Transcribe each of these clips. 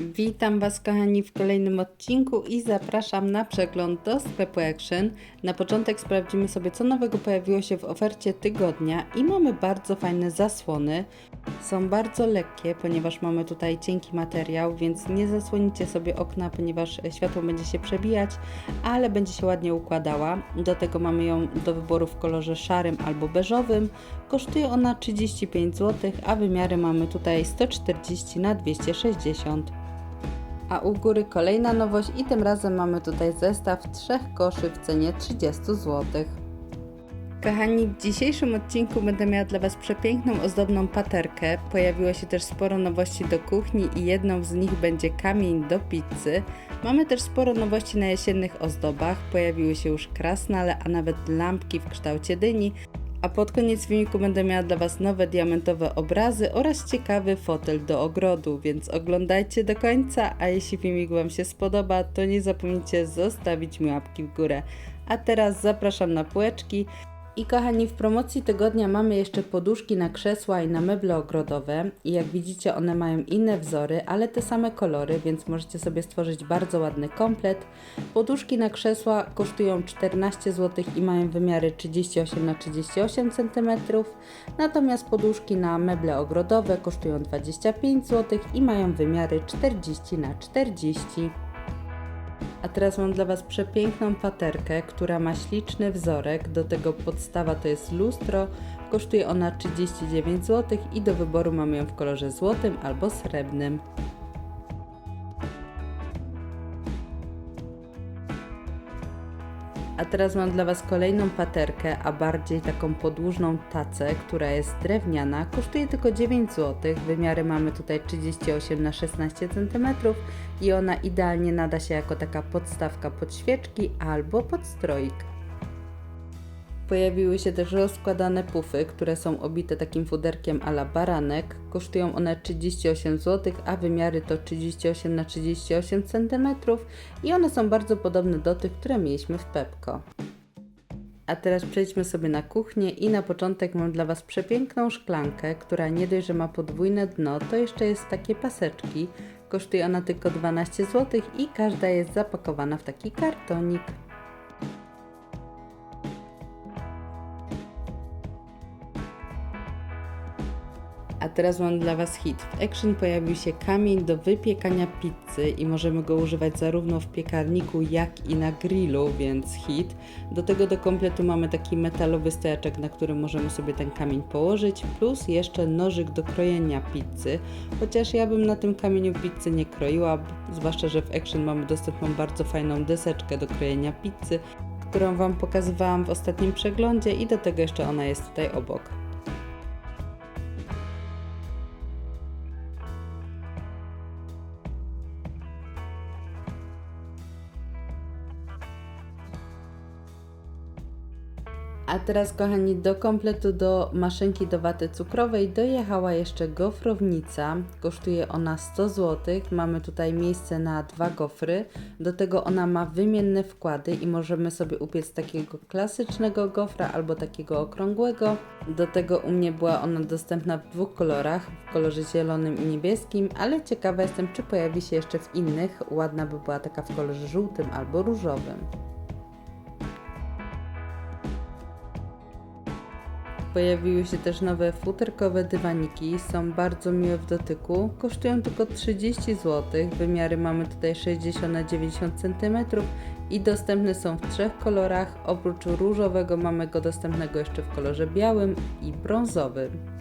Witam Was kochani w kolejnym odcinku i zapraszam na przegląd do sklepu Action. Na początek sprawdzimy sobie co nowego pojawiło się w ofercie tygodnia i mamy bardzo fajne zasłony. Są bardzo lekkie, ponieważ mamy tutaj cienki materiał, więc nie zasłonicie sobie okna, ponieważ światło będzie się przebijać, ale będzie się ładnie układała. Do tego mamy ją do wyboru w kolorze szarym albo beżowym. Kosztuje ona 35 zł, a wymiary mamy tutaj 140 na 260 a u góry kolejna nowość i tym razem mamy tutaj zestaw trzech koszy w cenie 30 zł. Kochani, w dzisiejszym odcinku będę miała dla Was przepiękną, ozdobną paterkę. Pojawiło się też sporo nowości do kuchni i jedną z nich będzie kamień do pizzy. Mamy też sporo nowości na jesiennych ozdobach. Pojawiły się już krasnale, a nawet lampki w kształcie dyni. A pod koniec filmiku będę miała dla Was nowe diamentowe obrazy oraz ciekawy fotel do ogrodu, więc oglądajcie do końca, a jeśli filmik Wam się spodoba, to nie zapomnijcie zostawić mi łapki w górę. A teraz zapraszam na półeczki. I kochani, w promocji tygodnia mamy jeszcze poduszki na krzesła i na meble ogrodowe. I jak widzicie, one mają inne wzory, ale te same kolory, więc możecie sobie stworzyć bardzo ładny komplet. Poduszki na krzesła kosztują 14 zł i mają wymiary 38 na 38 cm. Natomiast poduszki na meble ogrodowe kosztują 25 zł i mają wymiary 40 na 40 a teraz mam dla Was przepiękną paterkę, która ma śliczny wzorek. Do tego podstawa to jest lustro. Kosztuje ona 39 zł i do wyboru mamy ją w kolorze złotym albo srebrnym. Teraz mam dla Was kolejną paterkę, a bardziej taką podłużną tacę, która jest drewniana. Kosztuje tylko 9 zł. Wymiary mamy tutaj 38 na 16 cm i ona idealnie nada się jako taka podstawka pod świeczki albo pod stroik. Pojawiły się też rozkładane pufy, które są obite takim fuderkiem ala baranek. Kosztują one 38 zł, a wymiary to 38 na 38 cm i one są bardzo podobne do tych, które mieliśmy w Pepko. A teraz przejdźmy sobie na kuchnię i na początek mam dla Was przepiękną szklankę, która nie dość, że ma podwójne dno, to jeszcze jest takie paseczki. Kosztuje ona tylko 12 zł i każda jest zapakowana w taki kartonik. A teraz mam dla Was hit. W Action pojawił się kamień do wypiekania pizzy i możemy go używać zarówno w piekarniku, jak i na grillu, więc hit. Do tego do kompletu mamy taki metalowy stojaczek, na którym możemy sobie ten kamień położyć, plus jeszcze nożyk do krojenia pizzy. Chociaż ja bym na tym kamieniu pizzy nie kroiła, zwłaszcza, że w Action mamy dostępną bardzo fajną deseczkę do krojenia pizzy, którą Wam pokazywałam w ostatnim przeglądzie i do tego jeszcze ona jest tutaj obok. Teraz, kochani, do kompletu do maszynki do waty cukrowej dojechała jeszcze gofrownica. Kosztuje ona 100 zł. Mamy tutaj miejsce na dwa gofry. Do tego ona ma wymienne wkłady i możemy sobie upiec takiego klasycznego gofra albo takiego okrągłego. Do tego u mnie była ona dostępna w dwóch kolorach, w kolorze zielonym i niebieskim, ale ciekawa jestem, czy pojawi się jeszcze w innych. Ładna by była taka w kolorze żółtym albo różowym. Pojawiły się też nowe futerkowe dywaniki, są bardzo miłe w dotyku, kosztują tylko 30 zł, wymiary mamy tutaj 60 na 90 cm i dostępne są w trzech kolorach, oprócz różowego mamy go dostępnego jeszcze w kolorze białym i brązowym.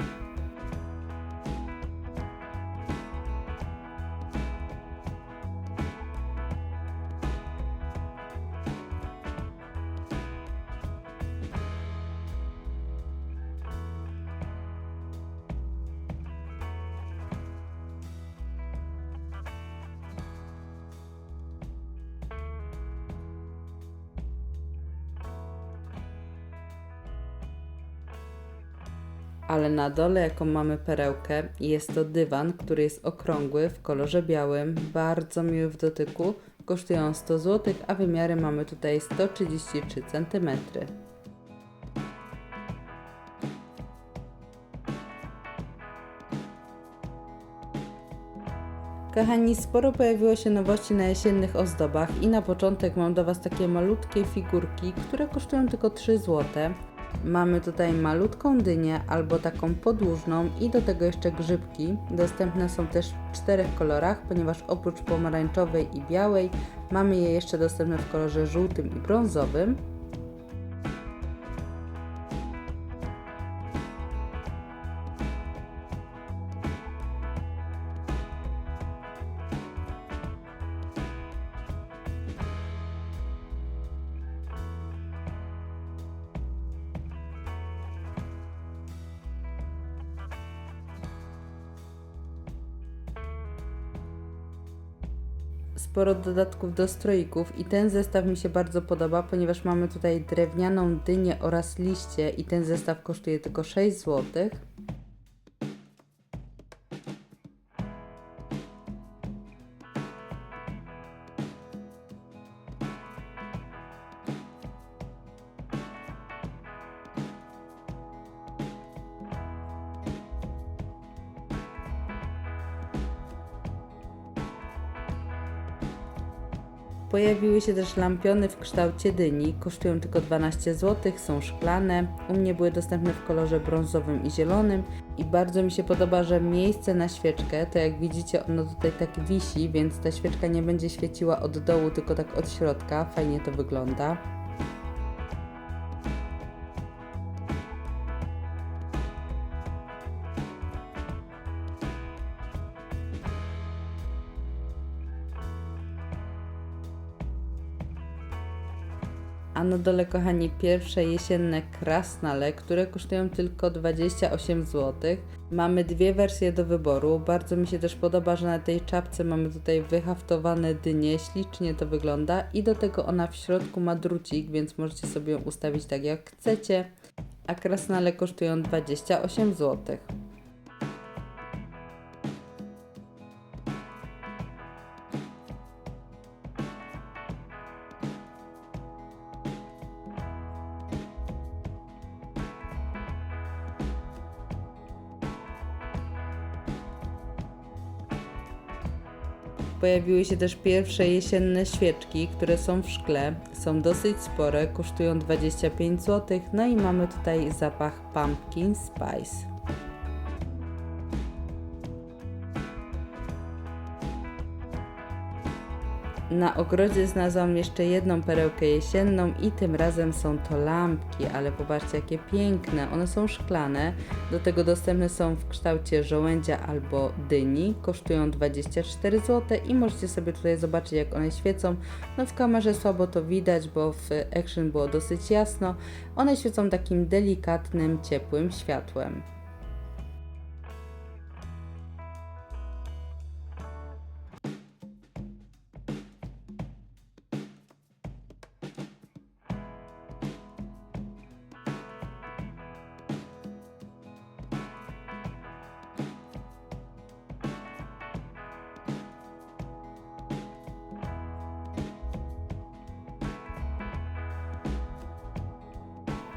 Ale na dole jaką mamy perełkę jest to dywan, który jest okrągły w kolorze białym, bardzo miły w dotyku, kosztują 100 zł, a wymiary mamy tutaj 133 cm. Kochani, sporo pojawiło się nowości na jesiennych ozdobach i na początek mam do Was takie malutkie figurki, które kosztują tylko 3 zł. Mamy tutaj malutką dynię albo taką podłużną i do tego jeszcze grzybki. Dostępne są też w czterech kolorach, ponieważ oprócz pomarańczowej i białej mamy je jeszcze dostępne w kolorze żółtym i brązowym. Sporo dodatków do stroików i ten zestaw mi się bardzo podoba, ponieważ mamy tutaj drewnianą dynię oraz liście i ten zestaw kosztuje tylko 6 zł. Pojawiły się też lampiony w kształcie dyni, kosztują tylko 12 zł, są szklane. U mnie były dostępne w kolorze brązowym i zielonym i bardzo mi się podoba, że miejsce na świeczkę, to jak widzicie ono tutaj tak wisi, więc ta świeczka nie będzie świeciła od dołu, tylko tak od środka. Fajnie to wygląda. A na dole, kochani, pierwsze jesienne krasnale, które kosztują tylko 28 zł. Mamy dwie wersje do wyboru. Bardzo mi się też podoba, że na tej czapce mamy tutaj wyhaftowane dynie. Ślicznie to wygląda i do tego ona w środku ma drucik, więc możecie sobie ją ustawić tak jak chcecie. A krasnale kosztują 28 zł. Pojawiły się też pierwsze jesienne świeczki, które są w szkle. Są dosyć spore, kosztują 25 zł. No i mamy tutaj zapach pumpkin spice. Na ogrodzie znalazłam jeszcze jedną perełkę jesienną i tym razem są to lampki, ale popatrzcie jakie piękne. One są szklane, do tego dostępne są w kształcie żołędzia albo dyni. Kosztują 24 zł i możecie sobie tutaj zobaczyć jak one świecą. No w kamerze słabo to widać, bo w Action było dosyć jasno. One świecą takim delikatnym, ciepłym światłem.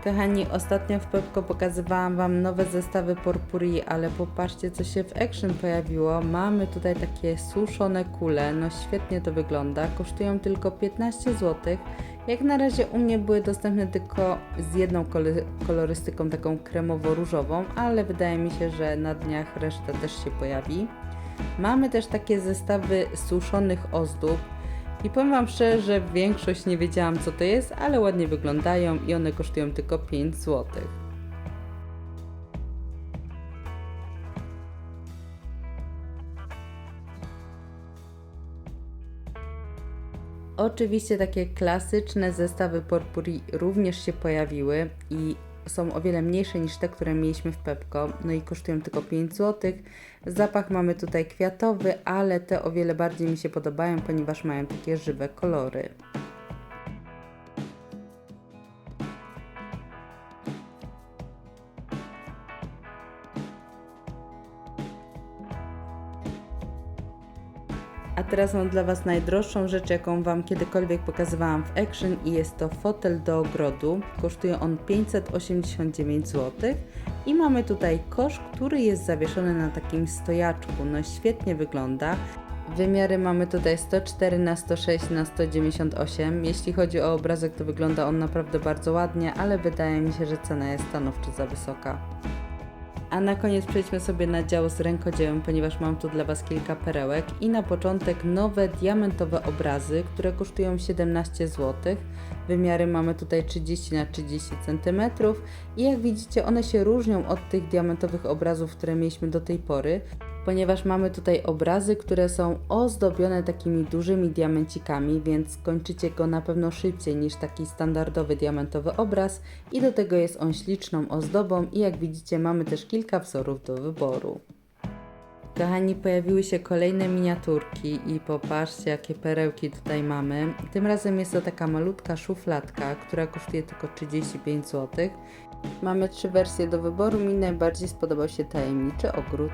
Kochani, ostatnio w Pepko pokazywałam Wam nowe zestawy porpuri, ale popatrzcie co się w Action pojawiło. Mamy tutaj takie suszone kule, no świetnie to wygląda, kosztują tylko 15 zł. Jak na razie u mnie były dostępne tylko z jedną kolorystyką taką kremowo-różową, ale wydaje mi się, że na dniach reszta też się pojawi. Mamy też takie zestawy suszonych ozdób. I powiem Wam szczerze, że większość nie wiedziałam co to jest, ale ładnie wyglądają i one kosztują tylko 5 zł. Oczywiście takie klasyczne zestawy porpuri również się pojawiły i są o wiele mniejsze niż te, które mieliśmy w Pepko, no i kosztują tylko 5 zł. Zapach mamy tutaj kwiatowy, ale te o wiele bardziej mi się podobają, ponieważ mają takie żywe kolory. A teraz mam dla Was najdroższą rzecz, jaką Wam kiedykolwiek pokazywałam w Action i jest to fotel do ogrodu. Kosztuje on 589 zł i mamy tutaj kosz, który jest zawieszony na takim stojaczku. No świetnie wygląda. Wymiary mamy tutaj 104 na 106 na 198. Jeśli chodzi o obrazek, to wygląda on naprawdę bardzo ładnie, ale wydaje mi się, że cena jest stanowczo za wysoka. A na koniec przejdźmy sobie na dział z rękodziełem, ponieważ mam tu dla Was kilka perełek. I na początek nowe diamentowe obrazy, które kosztują 17 zł. Wymiary mamy tutaj 30 na 30 cm i jak widzicie one się różnią od tych diamentowych obrazów, które mieliśmy do tej pory, ponieważ mamy tutaj obrazy, które są ozdobione takimi dużymi diamencikami, więc kończycie go na pewno szybciej niż taki standardowy diamentowy obraz i do tego jest on śliczną ozdobą i jak widzicie mamy też kilka wzorów do wyboru. Kochani, pojawiły się kolejne miniaturki i popatrzcie, jakie perełki tutaj mamy. Tym razem jest to taka malutka szufladka, która kosztuje tylko 35 zł. Mamy trzy wersje do wyboru. Mi najbardziej spodobał się tajemniczy ogród.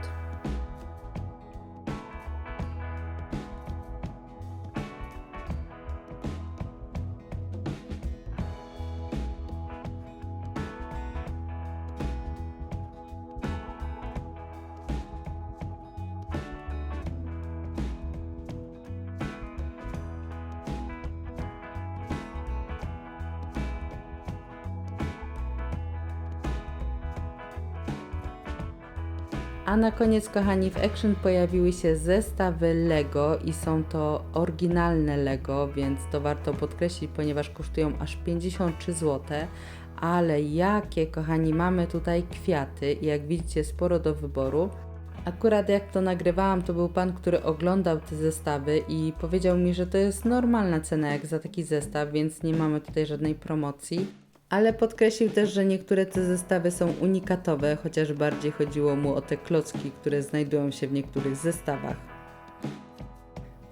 A na koniec, kochani, w Action pojawiły się zestawy Lego i są to oryginalne Lego, więc to warto podkreślić, ponieważ kosztują aż 53 zł. Ale jakie, kochani, mamy tutaj kwiaty i jak widzicie, sporo do wyboru. Akurat jak to nagrywałam, to był pan, który oglądał te zestawy i powiedział mi, że to jest normalna cena jak za taki zestaw, więc nie mamy tutaj żadnej promocji. Ale podkreślił też, że niektóre te zestawy są unikatowe, chociaż bardziej chodziło mu o te klocki, które znajdują się w niektórych zestawach.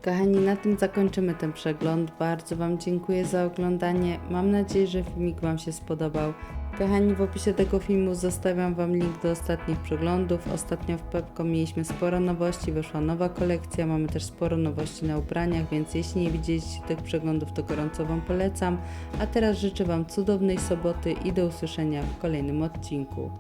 Kochani, na tym zakończymy ten przegląd. Bardzo Wam dziękuję za oglądanie. Mam nadzieję, że filmik Wam się spodobał. Kochani, w opisie tego filmu zostawiam Wam link do ostatnich przeglądów. Ostatnio w Pepko mieliśmy sporo nowości, wyszła nowa kolekcja, mamy też sporo nowości na ubraniach, więc jeśli nie widzieliście tych przeglądów, to gorąco Wam polecam. A teraz życzę Wam cudownej soboty i do usłyszenia w kolejnym odcinku.